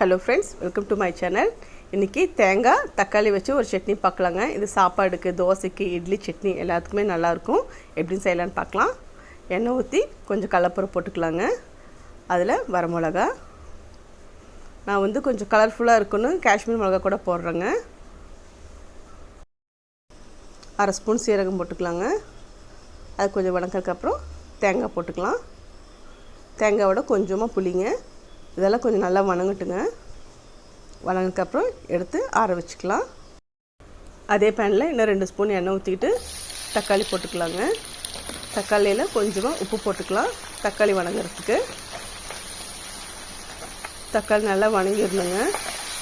Hello friends welcome to my channel இன்றைக்கி தேங்காய் தக்காளி வச்சு ஒரு சட்னி பார்க்கலாங்க. இது சாப்பாடுக்கு தோசைக்கு இட்லி சட்னி எல்லாத்துக்குமே நல்லாயிருக்கும். எப்படின்னு செய்யலான்னு பார்க்கலாம். எண்ணெய் ஊற்றி கொஞ்சம் கலப்புறம் போட்டுக்கலாங்க. அதில் வரமிளகா. நான் வந்து கொஞ்சம் கலர்ஃபுல்லாக இருக்குன்னு காஷ்மீர் மிளகா கூட போடுறேங்க. அரை ஸ்பூன் சீரகம் போட்டுக்கலாங்க. அது கொஞ்சம் வணக்கிறதுக்கப்புறம் தேங்காய் போட்டுக்கலாம். தேங்காயோட கொஞ்சமாக புளிங்க. இதெல்லாம் கொஞ்சம் நல்லா வணங்கட்டுங்க. வணங்கினதுக்கப்புறம் எடுத்து ஆற வச்சுக்கலாம். அதே பேனில் இன்னும் ரெண்டு ஸ்பூன் எண்ணெய் ஊற்றிக்கிட்டு தக்காளி போட்டுக்கலாங்க. தக்காளியில் கொஞ்சமாக உப்பு போட்டுக்கலாம் தக்காளி வணங்குறதுக்கு. தக்காளி நல்லா வணங்கிடணுங்க.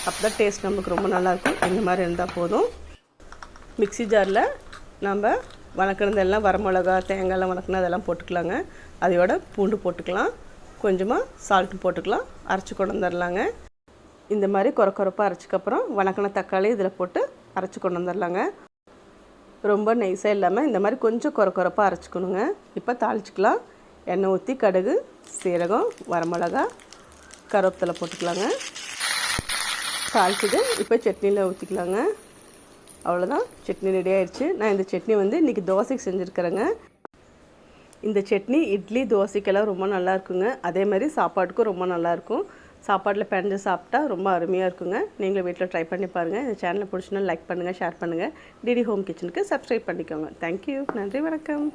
அப்போ தான் டேஸ்ட் நமக்கு ரொம்ப நல்லாயிருக்கும். இந்த மாதிரி இருந்தால் போதும். மிக்ஸி ஜாரில் நம்ம வணக்கினதெல்லாம் வரமிளகா தேங்காயெல்லாம் வணக்கினா அதெல்லாம் போட்டுக்கலாங்க. அதையோட பூண்டு போட்டுக்கலாம். கொஞ்சமாக சால்ட்டு போட்டுக்கலாம். அரைச்சி கொண்டு வந்துடலாங்க இந்த மாதிரி குறை குறைப்பாக அரைச்சிக்கப்புறம் வணக்கின தக்காளி இதில் போட்டு அரைச்சி கொண்டு வந்துடலாங்க ரொம்ப நைஸாக இல்லாமல் இந்த மாதிரி கொஞ்சம் குறை குறைப்பாக அரைச்சிக்கணுங்க. இப்போ தாளிச்சிக்கலாம். எண்ணெய் ஊற்றி கடுகு சீரகம் வரமிளகா கருவேப்பிலை போட்டுக்கலாங்க. தாளிச்சிட்டு இப்போ சட்னியில் ஊற்றிக்கலாங்க அவ்வளோதான் சட்னி ரெடி ஆயிடுச்சு நான் இந்த சட்னி வந்து இன்றைக்கி தோசைக்கு செஞ்சுருக்கிறேங்க. இந்த சட்னி இட்லி தோசைக்கெல்லாம் ரொம்ப நல்லா இருக்குங்க அதே மாதிரி சாப்பாட்டுக்கும் ரொம்ப நல்லாயிருக்கும். சாப்பாட்டில் பிணைஞ்சு சாப்பிட்டா ரொம்ப அருமையாக இருக்குங்க. நீங்களும் வீட்டில் ட்ரை பண்ணி பாருங்கள் இந்த சேனலை பிடிச்சினா லைக் பண்ணுங்கள் ஷேர் பண்ணுங்கள் டிடி ஹோம் கிச்சனுக்கு சப்ஸ்கிரைப் பண்ணிக்கோங்க. தேங்க்யூ நன்றி வணக்கம்.